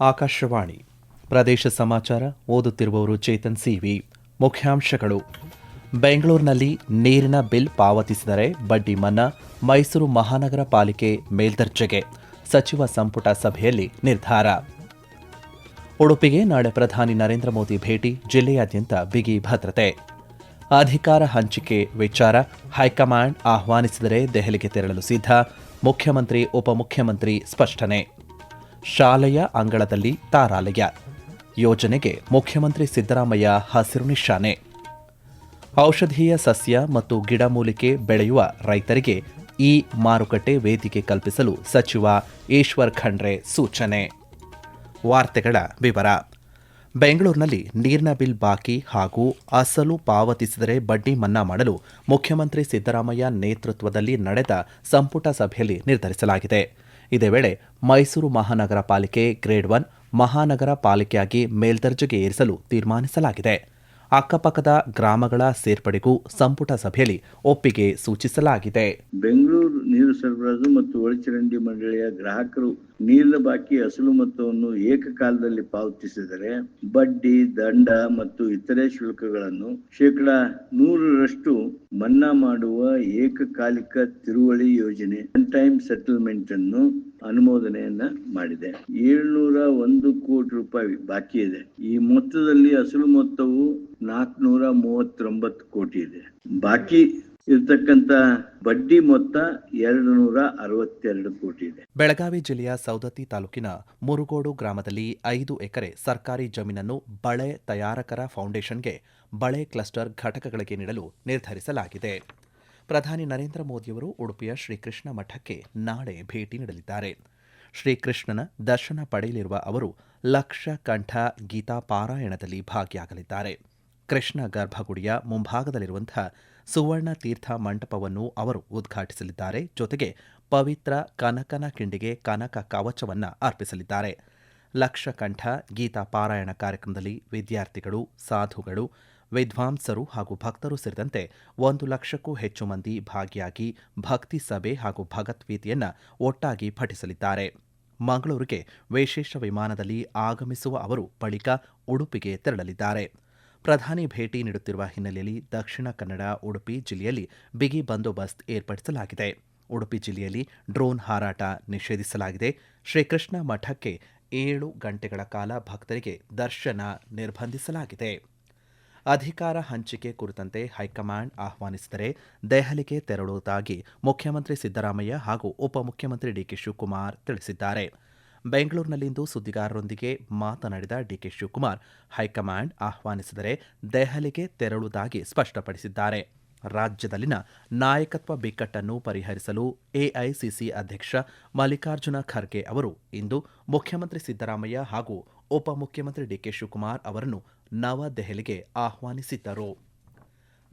ಆಕಾಶವಾಣಿ. ಪ್ರದೇಶ ಸಮಾಚಾರ ಓದುತ್ತಿರುವವರು ಚೇತನ್ ಸಿವಿ. ಮುಖ್ಯಾಂಶಗಳು. ಬೆಂಗಳೂರಿನಲ್ಲಿ ನೀರಿನ ಬಿಲ್ ಪಾವತಿಸಿದರೆ ಬಡ್ಡಿ ಮನ್ನಾ ಮೈಸೂರು ಮಹಾನಗರ ಪಾಲಿಕೆ ಮೇಲ್ದರ್ಜೆಗೆ. ಸಚಿವ ಸಂಪುಟ ಸಭೆಯಲ್ಲಿ ನಿರ್ಧಾರ. ಉಡುಪಿಗೆ ನಾಳೆ ಪ್ರಧಾನಿ ನರೇಂದ್ರ ಮೋದಿ ಭೇಟಿ, ಜಿಲ್ಲೆಯಾದ್ಯಂತ ಬಿಗಿ ಭದ್ರತೆ. ಅಧಿಕಾರ ಹಂಚಿಕೆ ವಿಚಾರ, ಹೈಕಮಾಂಡ್ ಆಹ್ವಾನಿಸಿದರೆ ದೆಹಲಿಗೆ ತೆರಳಲು ಸಿದ್ಧ, ಮುಖ್ಯಮಂತ್ರಿ, ಉಪಮುಖ್ಯಮಂತ್ರಿ ಸ್ಪಷ್ಟನೆ. ಶಾಲೆಯ ಅಂಗಳದಲ್ಲಿ ತಾರಾಲಯ. ಯೋಜನೆಗೆ ಮುಖ್ಯಮಂತ್ರಿ ಸಿದ್ದರಾಮಯ್ಯ ಹಸಿರು ನಿಶಾನೆ. ಔಷಧೀಯ ಸಸ್ಯ ಮತ್ತು ಗಿಡಮೂಲಿಕೆ ಬೆಳೆಯುವ ರೈತರಿಗೆ ಈ ಮಾರುಕಟ್ಟೆ ವೇದಿಕೆ ಕಲ್ಪಿಸಲು ಸಚಿವ ಈಶ್ವರ್ ಖಂಡ್ರೆ ಸೂಚನೆ. ವಾರ್ತೆಗಳ ವಿವರ. ಬೆಂಗಳೂರಿನಲ್ಲಿ ನೀರಿನ ಬಿಲ್ ಬಾಕಿ ಹಾಗೂ ಅಸಲು ಪಾವತಿಸಿದರೆ ಬಡ್ಡಿ ಮನ್ನಾ ಮಾಡಲು ಮುಖ್ಯಮಂತ್ರಿ ಸಿದ್ದರಾಮಯ್ಯ ನೇತೃತ್ವದಲ್ಲಿ ನಡೆದ ಸಂಪುಟ ಸಭೆಯಲ್ಲಿ ನಿರ್ಧರಿಸಲಾಗಿದೆ. ಇದೇ ವೇಳೆ ಮೈಸೂರು ಮಹಾನಗರ ಪಾಲಿಕೆ ಗ್ರೇಡ್ ಒನ್ ಮಹಾನಗರ ಪಾಲಿಕೆಯಾಗಿ ಮೇಲ್ದರ್ಜೆಗೆ ಏರಿಸಲು ತೀರ್ಮಾನಿಸಲಾಗಿದೆ. ಅಕ್ಕಪಕ್ಕದ ಗ್ರಾಮಗಳ ಸೇರ್ಪಡೆಗೂ ಸಂಪುಟ ಸಭೆಯಲ್ಲಿ ಒಪ್ಪಿಗೆ ಸೂಚಿಸಲಾಗಿದೆ. ಬೆಂಗಳೂರು ನೀರು ಸರಬರಾಜು ಮತ್ತು ಒಳಚರಂಡಿ ಮಂಡಳಿಯ ಗ್ರಾಹಕರು ನೀರಿನ ಬಾಕಿ ಅಸಲು ಮೊತ್ತವನ್ನು ಏಕಕಾಲದಲ್ಲಿ ಪಾವತಿಸಿದರೆ ಬಡ್ಡಿ, ದಂಡ ಮತ್ತು ಇತರೆ ಶುಲ್ಕಗಳನ್ನು ಶೇಕಡ ನೂರರಷ್ಟು ಮನ್ನಾ ಮಾಡುವ ಏಕಕಾಲಿಕ ತಿರುವಳಿ ಯೋಜನೆ ಟೈಮ್ ಸೆಟಲ್ಮೆಂಟ್ ಅನ್ನು ಅನುಮೋದನೆಯನ್ನ ಮಾಡಿದೆ. ಏಳ್ನೂರ ಒಂದು ಕೋಟಿ ರೂಪಾಯಿ ಬಾಕಿ ಇದೆ. ಈ ಮೊತ್ತದಲ್ಲಿ ಅಸಲು ಮೊತ್ತವು ನಾಲ್ಕುನೂರ ಮೂವತ್ತೊಂಬತ್ತು ಕೋಟಿ ಇದೆ. ಬಾಕಿ ಇರ್ತಕ್ಕಂತ ಬಡ್ಡಿ ಮೊತ್ತ ಎರಡು ನೂರ ಅರವತ್ತೆರಡು ಕೋಟಿ ಇದೆ. ಬೆಳಗಾವಿ ಜಿಲ್ಲೆಯ ಸೌದತ್ತಿ ತಾಲೂಕಿನ ಮುರುಗೋಡು ಗ್ರಾಮದಲ್ಲಿ ಐದು ಎಕರೆ ಸರ್ಕಾರಿ ಜಮೀನನ್ನು ಬಳೆ ತಯಾರಕರ ಫೌಂಡೇಶನ್ಗೆ ಬಳೆ ಕ್ಲಸ್ಟರ್ ಘಟಕಗಳಿಗೆ ನೀಡಲು ನಿರ್ಧರಿಸಲಾಗಿದೆ. ಪ್ರಧಾನಿ ನರೇಂದ್ರ ಮೋದಿಯವರು ಉಡುಪಿಯ ಶ್ರೀಕೃಷ್ಣ ಮಠಕ್ಕೆ ನಾಳೆ ಭೇಟಿ ನೀಡಲಿದ್ದಾರೆ. ಶ್ರೀಕೃಷ್ಣನ ದರ್ಶನ ಪಡೆಯಲಿರುವ ಅವರು ಲಕ್ಷ ಕಂಠ ಗೀತಾ ಪಾರಾಯಣದಲ್ಲಿ ಭಾಗಿಯಾಗಲಿದ್ದಾರೆ. ಕೃಷ್ಣ ಗರ್ಭಗುಡಿಯ ಮುಂಭಾಗದಲ್ಲಿರುವಂತಹ ಸುವರ್ಣ ತೀರ್ಥ ಮಂಟಪವನ್ನು ಅವರು ಉದ್ಘಾಟಿಸಲಿದ್ದಾರೆ. ಜೊತೆಗೆ ಪವಿತ್ರ ಕನಕನ ಕಿಂಡಿಗೆ ಕನಕ ಕವಚವನ್ನ ಅರ್ಪಿಸಲಿದ್ದಾರೆ. ಲಕ್ಷಕಂಠ, ಗೀತಾ ಪಾರಾಯಣ ಕಾರ್ಯಕ್ರಮದಲ್ಲಿ ವಿದ್ಯಾರ್ಥಿಗಳು, ಸಾಧುಗಳು, ವಿದ್ವಾಂಸರು ಹಾಗೂ ಭಕ್ತರು ಸೇರಿದಂತೆ ಒಂದು ಲಕ್ಷಕ್ಕೂ ಹೆಚ್ಚು ಮಂದಿ ಭಾಗಿಯಾಗಿ ಭಕ್ತಿ ಸಭೆ ಹಾಗೂ ಭಗತ್ವೀತಿಯನ್ನ ಒಟ್ಟಾಗಿ ಪಠಿಸಲಿದ್ದಾರೆ. ಮಂಗಳೂರಿಗೆ ವಿಶೇಷ ವಿಮಾನದಲ್ಲಿ ಆಗಮಿಸುವ ಅವರು ಬಳಿಕ ಉಡುಪಿಗೆ ತೆರಳಲಿದ್ದಾರೆ. ಪ್ರಧಾನಿ ಭೇಟಿ ನೀಡುತ್ತಿರುವ ಹಿನ್ನೆಲೆಯಲ್ಲಿ ದಕ್ಷಿಣ ಕನ್ನಡ, ಉಡುಪಿ ಜಿಲ್ಲೆಯಲ್ಲಿ ಬಿಗಿ ಬಂದೋಬಸ್ತ್ ಏರ್ಪಡಿಸಲಾಗಿದೆ. ಉಡುಪಿ ಜಿಲ್ಲೆಯಲ್ಲಿ ಡ್ರೋನ್ ಹಾರಾಟ ನಿಷೇಧಿಸಲಾಗಿದೆ. ಶ್ರೀಕೃಷ್ಣ ಮಠಕ್ಕೆ ಏಳು ಗಂಟೆಗಳ ಕಾಲ ಭಕ್ತರಿಗೆ ದರ್ಶನ ನಿರ್ಬಂಧಿಸಲಾಗಿದೆ. ಅಧಿಕಾರ ಹಂಚಿಕೆ ಕುರಿತಂತೆ ಹೈಕಮಾಂಡ್ ಆಹ್ವಾನಿಸಿದರೆ ದೆಹಲಿಗೆ ತೆರಳುವುದಾಗಿ ಮುಖ್ಯಮಂತ್ರಿ ಸಿದ್ದರಾಮಯ್ಯ ಹಾಗೂ ಉಪಮುಖ್ಯಮಂತ್ರಿ ಡಿಕೆ ಶಿವಕುಮಾರ್ ತಿಳಿಸಿದ್ದಾರೆ. ಬೆಂಗಳೂರಿನಲ್ಲಿಂದು ಸುದ್ದಿಗಾರರೊಂದಿಗೆ ಮಾತನಾಡಿದ ಡಿಕೆ ಶಿವಕುಮಾರ್, ಹೈಕಮಾಂಡ್ ಆಹ್ವಾನಿಸಿದರೆ ದೆಹಲಿಗೆ ತೆರಳುವುದಾಗಿ ಸ್ಪಷ್ಟಪಡಿಸಿದ್ದಾರೆ. ರಾಜ್ಯದಲ್ಲಿನ ನಾಯಕತ್ವ ಬಿಕ್ಕಟ್ಟನ್ನು ಪರಿಹರಿಸಲು ಎಐಸಿಸಿ ಅಧ್ಯಕ್ಷ ಮಲ್ಲಿಕಾರ್ಜುನ ಖರ್ಗೆ ಅವರು ಇಂದು ಮುಖ್ಯಮಂತ್ರಿ ಸಿದ್ದರಾಮಯ್ಯ ಹಾಗೂ ಉಪಮುಖ್ಯಮಂತ್ರಿ ಡಿಕೆ ಶಿವಕುಮಾರ್ ಅವರನ್ನು ನವದೆಹಲಿಗೆ ಆಹ್ವಾನಿಸಿದ್ದರು.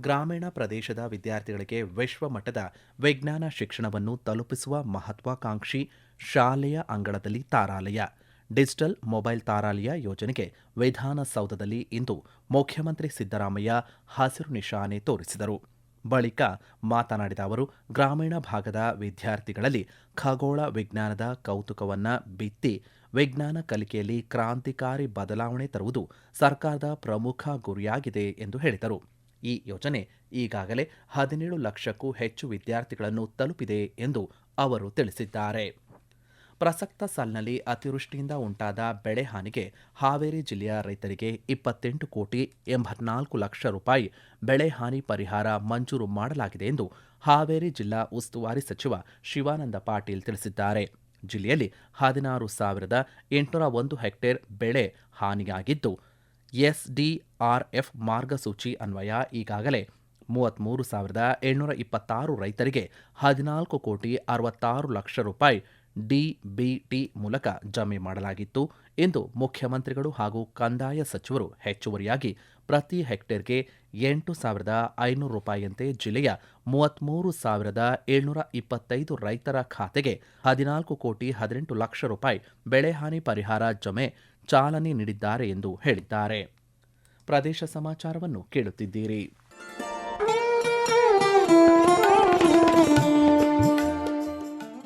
ಗ್ರಾಮೀಣ ಪ್ರದೇಶದ ವಿದ್ಯಾರ್ಥಿಗಳಿಗೆ ವಿಶ್ವಮಟ್ಟದ ವಿಜ್ಞಾನ ಶಿಕ್ಷಣವನ್ನು ತಲುಪಿಸುವ ಮಹತ್ವಾಕಾಂಕ್ಷಿ ಶಾಲೆಯ ಅಂಗಳದಲ್ಲಿ ತಾರಾಲಯ. ಡಿಜಿಟಲ್ ಮೊಬೈಲ್ ತಾರಾಲಯ ಯೋಜನೆಗೆ ವಿಧಾನಸೌಧದಲ್ಲಿ ಇಂದು ಮುಖ್ಯಮಂತ್ರಿ ಸಿದ್ದರಾಮಯ್ಯ ಹಸಿರು ನಿಶಾನೆ ತೋರಿಸಿದರು. ಬಳಿಕ ಮಾತನಾಡಿದ ಅವರು, ಗ್ರಾಮೀಣ ಭಾಗದ ವಿದ್ಯಾರ್ಥಿಗಳಲ್ಲಿ ಖಗೋಳ ವಿಜ್ಞಾನದ ಕೌತುಕವನ್ನು ಬಿತ್ತಿ ವಿಜ್ಞಾನ ಕಲಿಕೆಯಲ್ಲಿ ಕ್ರಾಂತಿಕಾರಿ ಬದಲಾವಣೆ ತರುವುದು ಸರ್ಕಾರದ ಪ್ರಮುಖ ಗುರಿಯಾಗಿದೆ ಎಂದು ಹೇಳಿದರು. ಈ ಯೋಜನೆ ಈಗಾಗಲೇ ಹದಿನೇಳು ಲಕ್ಷಕ್ಕೂ ಹೆಚ್ಚು ವಿದ್ಯಾರ್ಥಿಗಳನ್ನು ತಲುಪಿದೆ ಎಂದು ಅವರು ತಿಳಿಸಿದ್ದಾರೆ. ಪ್ರಸಕ್ತ ಸಾಲಿನಲ್ಲಿ ಅತಿವೃಷ್ಟಿಯಿಂದ ಉಂಟಾದ ಬೆಳೆ ಹಾನಿಗೆ ಹಾವೇರಿ ಜಿಲ್ಲೆಯ ರೈತರಿಗೆ ಇಪ್ಪತ್ತೆಂಟು ಕೋಟಿ ಎಂಬತ್ನಾಲ್ಕು ಲಕ್ಷ ರೂಪಾಯಿ ಬೆಳೆ ಹಾನಿ ಪರಿಹಾರ ಮಂಜೂರು ಮಾಡಲಾಗಿದೆ ಎಂದು ಹಾವೇರಿ ಜಿಲ್ಲಾ ಉಸ್ತುವಾರಿ ಸಚಿವ ಶಿವಾನಂದ ಪಾಟೀಲ್ ತಿಳಿಸಿದ್ದಾರೆ. ಜಿಲ್ಲೆಯಲ್ಲಿ ಹದಿನಾರು ಸಾವಿರದ ಎಂಟುನೂರ ಒಂದು ಹೆಕ್ಟೇರ್ ಬೆಳೆ ಹಾನಿಯಾಗಿದ್ದು ಎಸ್ಡಿಆರ್ಎಫ್ ಮಾರ್ಗಸೂಚಿ ಅನ್ವಯ ಈಗಾಗಲೇ ಮೂವತ್ತ್ಮೂರು ಸಾವಿರದ ಏಳ್ನೂರ ಇಪ್ಪತ್ತಾರು ರೈತರಿಗೆ ಹದಿನಾಲ್ಕು ಕೋಟಿ ಅರವತ್ತಾರು ಲಕ್ಷ ರೂಪಾಯಿ ಡಿಬಿಟಿ ಮೂಲಕ ಜಮೆ ಮಾಡಲಾಗಿತ್ತು. ಎಂದು ಮುಖ್ಯಮಂತ್ರಿಗಳು ಹಾಗೂ ಕಂದಾಯ ಸಚಿವರು ಹೆಚ್ಚುವರಿಯಾಗಿ ಪ್ರತಿ ಹೆಕ್ಟೇರ್ಗೆ ಎಂಟು ಸಾವಿರದ ಐನೂರು ರೂಪಾಯಿಯಂತೆ ಜಿಲ್ಲೆಯ ಮೂವತ್ತ್ಮೂರು ಸಾವಿರದ ಏಳ್ನೂರ ಇಪ್ಪತ್ತೈದು ರೈತರ ಖಾತೆಗೆ ಹದಿನಾಲ್ಕು ಕೋಟಿ ಹದಿನೆಂಟು ಲಕ್ಷ ರೂಪಾಯಿ ಬೆಳೆಹಾನಿ ಪರಿಹಾರ ಜಮೆ ಚಾಲನೆ ನೀಡಿದ್ದಾರೆ ಎಂದು ಹೇಳಿದ್ದಾರೆ. ಪ್ರದೇಶ ಸಮಾಚಾರವನ್ನು ಕೇಳುತ್ತಿದ್ದೀರಿ.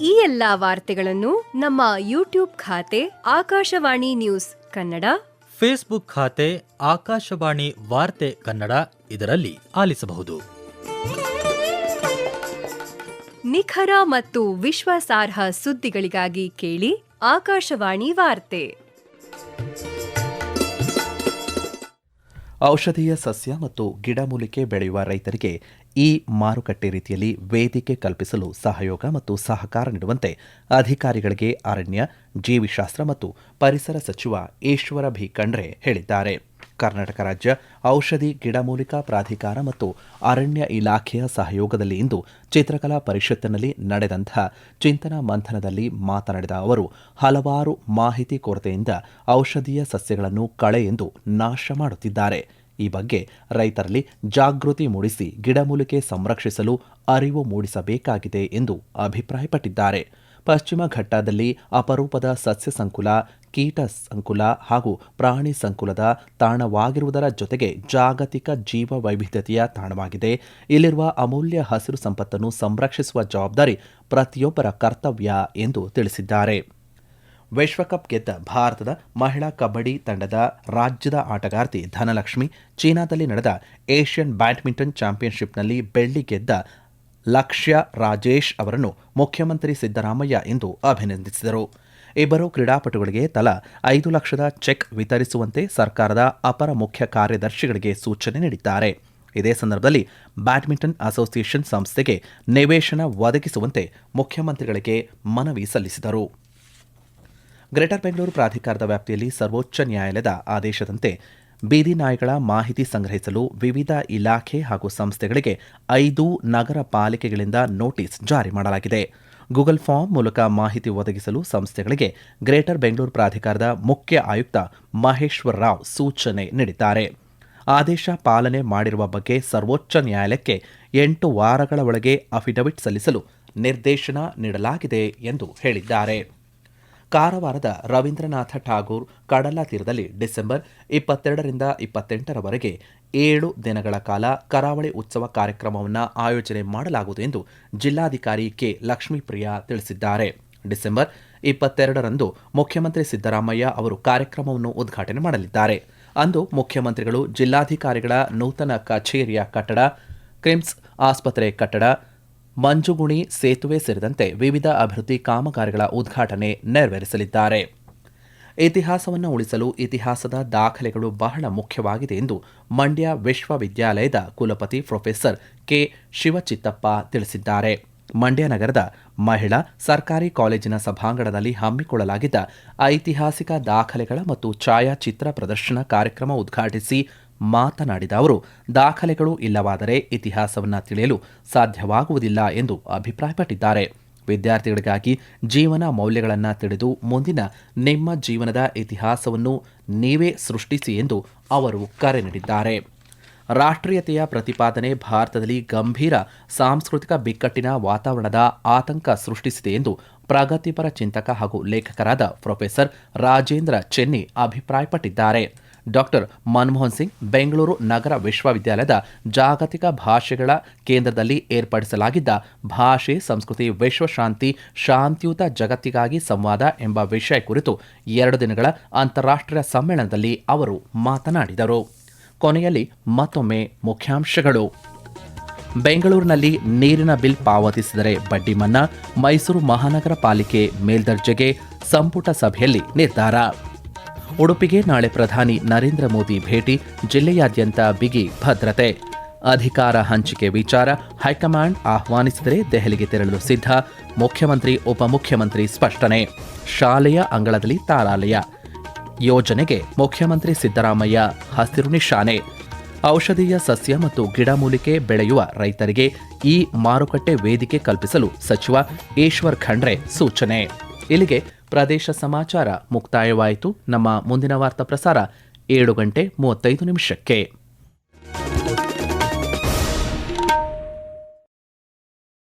ಈ ಎಲ್ಲ ವಾರ್ತೆಗಳನ್ನು ನಮ್ಮ ಯೂಟ್ಯೂಬ್ ಖಾತೆ ಆಕಾಶವಾಣಿ ನ್ಯೂಸ್ ಕನ್ನಡ ಫೇಸ್ಬುಕ್ ಖಾತೆ ಆಕಾಶವಾಣಿ ವಾರ್ತೆ ಕನ್ನಡ ಇದರಲ್ಲಿ ಆಲಿಸಬಹುದು. ನಿಖರ ಮತ್ತು ವಿಶ್ವಾಸಾರ್ಹ ಸುದ್ದಿಗಳಿಗಾಗಿ ಕೇಳಿ ಆಕಾಶವಾಣಿ ವಾರ್ತೆ. ಔಷಧೀಯ ಸಸ್ಯ ಮತ್ತು ಗಿಡಮೂಲಿಕೆ ಬೆಳೆಯುವ ರೈತರಿಗೆ ಈ ಮಾರುಕಟ್ಟೆ ರೀತಿಯಲ್ಲಿ ವೇದಿಕೆ ಕಲ್ಪಿಸಲು ಸಹಯೋಗ ಮತ್ತು ಸಹಕಾರ ನೀಡುವಂತೆ ಅಧಿಕಾರಿಗಳಿಗೆ ಅರಣ್ಯ, ಜೀವಿಶಾಸ್ತ್ರ ಮತ್ತು ಪರಿಸರ ಸಚಿವ ಈಶ್ವರ ಭಿ ಖಂಡ್ರೆ ಹೇಳಿದ್ದಾರೆ. ಕರ್ನಾಟಕ ರಾಜ್ಯ ಔಷಧಿ, ಗಿಡಮೂಲಿಕಾ ಪ್ರಾಧಿಕಾರ ಮತ್ತು ಅರಣ್ಯ ಇಲಾಖೆಯ ಸಹಯೋಗದಲ್ಲಿ ಇಂದು ಚಿತ್ರಕಲಾ ಪರಿಷತ್ತಿನಲ್ಲಿ ನಡೆದಂತಹ ಚಿಂತನ ಮಂಥನದಲ್ಲಿ ಮಾತನಾಡಿದ ಅವರು, ಹಲವಾರು ಮಾಹಿತಿ ಕೊರತೆಯಿಂದ ಔಷಧೀಯ ಸಸ್ಯಗಳನ್ನು ಕಳೆ ಎಂದು ನಾಶ ಮಾಡುತ್ತಿದ್ದಾರೆ. ಈ ಬಗ್ಗೆ ರೈತರಲ್ಲಿ ಜಾಗೃತಿ ಮೂಡಿಸಿ ಗಿಡಮೂಲಿಕೆ ಸಂರಕ್ಷಿಸಲು ಅರಿವು ಮೂಡಿಸಬೇಕಾಗಿದೆ ಎಂದು ಅಭಿಪ್ರಾಯಪಟ್ಟಿದ್ದಾರೆ. ಪಶ್ಚಿಮ ಘಟ್ಟದಲ್ಲಿ ಅಪರೂಪದ ಸಸ್ಯ ಸಂಕುಲ, ಕೀಟ ಸಂಕುಲ ಹಾಗೂ ಪ್ರಾಣಿ ಸಂಕುಲದ ತಾಣವಾಗಿರುವುದರ ಜೊತೆಗೆ ಜಾಗತಿಕ ಜೀವ ವೈವಿಧ್ಯತೆಯ ತಾಣವಾಗಿದೆ. ಇಲ್ಲಿರುವ ಅಮೂಲ್ಯ ಹಸಿರು ಸಂಪತ್ತನ್ನು ಸಂರಕ್ಷಿಸುವ ಜವಾಬ್ದಾರಿ ಪ್ರತಿಯೊಬ್ಬರ ಕರ್ತವ್ಯ ಎಂದು ತಿಳಿಸಿದ್ದಾರೆ. ವಿಶ್ವಕಪ್ ಗೆದ್ದ ಭಾರತದ ಮಹಿಳಾ ಕಬಡ್ಡಿ ತಂಡದ ರಾಜ್ಯದ ಆಟಗಾರ್ತಿ ಧನಲಕ್ಷ್ಮಿ, ಚೀನಾದಲ್ಲಿ ನಡೆದ ಏಷ್ಯನ್ ಬ್ಯಾಡ್ಮಿಂಟನ್ ಚಾಂಪಿಯನ್ಶಿಪ್ನಲ್ಲಿ ಬೆಳ್ಳಿ ಗೆದ್ದ ಲಕ್ಷ್ಯ ರಾಜೇಶ್ ಅವರನ್ನು ಮುಖ್ಯಮಂತ್ರಿ ಸಿದ್ದರಾಮಯ್ಯ ಇಂದು ಅಭಿನಂದಿಸಿದರು. ಇಬ್ಬರು ಕ್ರೀಡಾಪಟುಗಳಿಗೆ ತಲಾ ಐದು ಲಕ್ಷದ ಚೆಕ್ ವಿತರಿಸುವಂತೆ ಸರ್ಕಾರದ ಅಪರ ಮುಖ್ಯ ಕಾರ್ಯದರ್ಶಿಗಳಿಗೆ ಸೂಚನೆ ನೀಡಿದ್ದಾರೆ. ಇದೇ ಸಂದರ್ಭದಲ್ಲಿ ಬ್ಯಾಡ್ಮಿಂಟನ್ ಅಸೋಸಿಯೇಷನ್ ಸಂಸ್ಥೆಗೆ ನಿವೇಶನ ಒದಗಿಸುವಂತೆ ಮುಖ್ಯಮಂತ್ರಿಗಳಿಗೆ ಮನವಿ ಸಲ್ಲಿಸಿದರು. ಗ್ರೇಟರ್ ಬೆಂಗಳೂರು ಪ್ರಾಧಿಕಾರದ ವ್ಯಾಪ್ತಿಯಲ್ಲಿ ಸರ್ವೋಚ್ಚ ನ್ಯಾಯಾಲಯದ ಆದೇಶದಂತೆ ಬೀದಿ ನಾಯಿಗಳ ಮಾಹಿತಿ ಸಂಗ್ರಹಿಸಲು ವಿವಿಧ ಇಲಾಖೆ ಹಾಗೂ ಸಂಸ್ಥೆಗಳಿಗೆ ಐದು ನಗರ ಪಾಲಿಕೆಗಳಿಂದ ನೋಟಿಸ್ ಜಾರಿ ಮಾಡಲಾಗಿದೆ. ಗೂಗಲ್ ಫಾರ್ಮ್ ಮೂಲಕ ಮಾಹಿತಿ ಒದಗಿಸಲು ಸಂಸ್ಥೆಗಳಿಗೆ ಗ್ರೇಟರ್ ಬೆಂಗಳೂರು ಪ್ರಾಧಿಕಾರದ ಮುಖ್ಯ ಆಯುಕ್ತ ಮಹೇಶ್ವರ ರಾವ್ ಸೂಚನೆ ನೀಡಿದ್ದಾರೆ. ಆದೇಶ ಪಾಲನೆ ಮಾಡಿರುವ ಬಗ್ಗೆ ಸರ್ವೋಚ್ಚ ನ್ಯಾಯಾಲಯಕ್ಕೆ ಎಂಟು ವಾರಗಳ ಒಳಗೆ ಅಫಿಡವಿಟ್ ಸಲ್ಲಿಸಲು ನಿರ್ದೇಶನ ನೀಡಲಾಗಿದೆ ಎಂದು ಹೇಳಿದ್ದಾರೆ. ಕಾರವಾರದ ರವೀಂದ್ರನಾಥ ಠಾಗೂರ್ ಕಡಲ ತೀರದಲ್ಲಿ ಡಿಸೆಂಬರ್ ಇಪ್ಪತ್ತೆರಡರಿಂದ ಇಪ್ಪತ್ತೆಂಟರವರೆಗೆ ಏಳು ದಿನಗಳ ಕಾಲ ಕರಾವಳಿ ಉತ್ಸವ ಕಾರ್ಯಕ್ರಮವನ್ನು ಆಯೋಜನೆ ಮಾಡಲಾಗುವುದು ಎಂದು ಜಿಲ್ಲಾಧಿಕಾರಿ ಕೆ ಲಕ್ಷ್ಮೀಪ್ರಿಯಾ ತಿಳಿಸಿದ್ದಾರೆ. ಡಿಸೆಂಬರ್ ಇಪ್ಪತ್ತೆರಡರಂದು ಮುಖ್ಯಮಂತ್ರಿ ಸಿದ್ದರಾಮಯ್ಯ ಅವರು ಕಾರ್ಯಕ್ರಮವನ್ನು ಉದ್ಘಾಟನೆ ಮಾಡಲಿದ್ದಾರೆ. ಅಂದು ಮುಖ್ಯಮಂತ್ರಿಗಳು ಜಿಲ್ಲಾಧಿಕಾರಿಗಳ ನೂತನ ಕಚೇರಿಯ ಕಟ್ಟಡ, ಕ್ರಿಮ್ಸ್ ಆಸ್ಪತ್ರೆ ಕಟ್ಟಡ ಮಂಜುಗುಣಿ ಸೇತುವೆ ಸೇರಿದಂತೆ ವಿವಿಧ ಅಭಿವೃದ್ಧಿ ಕಾಮಗಾರಿಗಳ ಉದ್ಘಾಟನೆ ನೆರವೇರಿಸಲಿದ್ದಾರೆ. ಇತಿಹಾಸವನ್ನು ಉಳಿಸಲು ಇತಿಹಾಸದ ದಾಖಲೆಗಳು ಬಹಳ ಮುಖ್ಯವಾಗಿದೆ ಎಂದು ಮಂಡ್ಯ ವಿಶ್ವವಿದ್ಯಾಲಯದ ಕುಲಪತಿ ಪ್ರೊಫೆಸರ್ ಕೆ. ಶಿವಚಿತ್ತಪ್ಪ ತಿಳಿಸಿದ್ದಾರೆ. ಮಂಡ್ಯ ನಗರದ ಮಹಿಳಾ ಸರ್ಕಾರಿ ಕಾಲೇಜಿನ ಸಭಾಂಗಣದಲ್ಲಿ ಹಮ್ಮಿಕೊಳ್ಳಲಾಗಿದ್ದ ಐತಿಹಾಸಿಕ ದಾಖಲೆಗಳ ಮತ್ತು ಛಾಯಾಚಿತ್ರ ಪ್ರದರ್ಶನ ಕಾರ್ಯಕ್ರಮ ಉದ್ಘಾಟಿಸಿ ಮಾತನಾಡಿದ ಅವರು, ದಾಖಲೆಗಳು ಇಲ್ಲವಾದರೆ ಇತಿಹಾಸವನ್ನು ತಿಳಿಯಲು ಸಾಧ್ಯವಾಗುವುದಿಲ್ಲ ಎಂದು ಅಭಿಪ್ರಾಯಪಟ್ಟಿದ್ದಾರೆ. ವಿದ್ಯಾರ್ಥಿಗಳಿಗಾಗಿ ಜೀವನ ಮೌಲ್ಯಗಳನ್ನು ತಿಳಿದು ಮುಂದಿನ ನಿಮ್ಮ ಜೀವನದ ಇತಿಹಾಸವನ್ನು ನೀವೇ ಸೃಷ್ಟಿಸಿ ಎಂದು ಅವರು ಕರೆ ನೀಡಿದ್ದಾರೆ. ರಾಷ್ಟ್ರೀಯತೆಯ ಪ್ರತಿಪಾದನೆ ಭಾರತದಲ್ಲಿ ಗಂಭೀರ ಸಾಂಸ್ಕೃತಿಕ ಬಿಕ್ಕಟ್ಟಿನ ವಾತಾವರಣದ ಆತಂಕ ಸೃಷ್ಟಿಸಿದೆ ಎಂದು ಪ್ರಗತಿಪರ ಚಿಂತಕ ಹಾಗೂ ಲೇಖಕರಾದ ಪ್ರೊಫೆಸರ್ ರಾಜೇಂದ್ರ ಚೆನ್ನಿ ಅಭಿಪ್ರಾಯಪಟ್ಟಿದ್ದಾರೆ. ಡಾಕ್ಟರ್ ಮನಮೋಹನ್ ಸಿಂಗ್ ಬೆಂಗಳೂರು ನಗರ ವಿಶ್ವವಿದ್ಯಾಲಯದ ಜಾಗತಿಕ ಭಾಷೆಗಳ ಕೇಂದ್ರದಲ್ಲಿ ಏರ್ಪಡಿಸಲಾಗಿದ್ದ ಭಾಷೆ, ಸಂಸ್ಕೃತಿ ವಿಶ್ವಶಾಂತಿ ಶಾಂತಿಯುತ ಜಗತ್ತಿಗಾಗಿ ಸಂವಾದ ಎಂಬ ವಿಷಯ ಕುರಿತು ಎರಡು ದಿನಗಳ ಅಂತಾರಾಷ್ಟ್ರೀಯ ಸಮ್ಮೇಳನದಲ್ಲಿ ಅವರು ಮಾತನಾಡಿದರು. ಕೊನೆಯಲ್ಲಿ ಮತ್ತೊಮ್ಮೆ ಮುಖ್ಯಾಂಶಗಳು. ಬೆಂಗಳೂರಿನಲ್ಲಿ ನೀರಿನ ಬಿಲ್ ಪಾವತಿಸಿದರೆ ಬಡ್ಡಿ ಮನ್ನಾ, ಮೈಸೂರು ಮಹಾನಗರ ಪಾಲಿಕೆ ಮೇಲ್ದರ್ಜೆಗೆ ಸಂಪುಟ ಸಭೆಯಲ್ಲಿ ನಿರ್ಧಾರ. ಉಡುಪಿಗೆ ನಾಳೆ ಪ್ರಧಾನಿ ನರೇಂದ್ರ ಮೋದಿ ಭೇಟಿ, ಜಿಲ್ಲೆಯಾದ್ಯಂತ ಬಿಗಿ ಭದ್ರತೆ. ಅಧಿಕಾರ ಹಂಚಿಕೆ ವಿಚಾರ, ಹೈಕಮಾಂಡ್ ಆಹ್ವಾನಿಸಿದರೆ ದೆಹಲಿಗೆ ತೆರಳಲು ಸಿದ್ಧ, ಮುಖ್ಯಮಂತ್ರಿ, ಉಪಮುಖ್ಯಮಂತ್ರಿ ಸ್ಪಷ್ಟನೆ. ಶಾಲೆಯ ಅಂಗಳದಲ್ಲಿ ತಾರಾಲಯ. ಯೋಜನೆಗೆ ಮುಖ್ಯಮಂತ್ರಿ ಸಿದ್ದರಾಮಯ್ಯ ಹಸಿರು ನಿಶಾನೆ. ಔಷಧೀಯ ಸಸ್ಯ ಮತ್ತು ಗಿಡಮೂಲಿಕೆ ಬೆಳೆಯುವ ರೈತರಿಗೆ ಈ ಮಾರುಕಟ್ಟೆ ವೇದಿಕೆ ಕಲ್ಪಿಸಲು ಸಚಿವ ಈಶ್ವರ್ ಖಂಡ್ರೆ ಸೂಚನೆ. ಇಲ್ಲಿಗೆ ಪ್ರದೇಶ ಸಮಾಚಾರ ಮುಕ್ತಾಯವಾಯಿತು. ನಮ್ಮ ಮುಂದಿನ ವಾರ್ತಾ ಪ್ರಸಾರ ಏಳು ಗಂಟೆ ಮೂವತ್ತೈದು ನಿಮಿಷಕ್ಕೆ.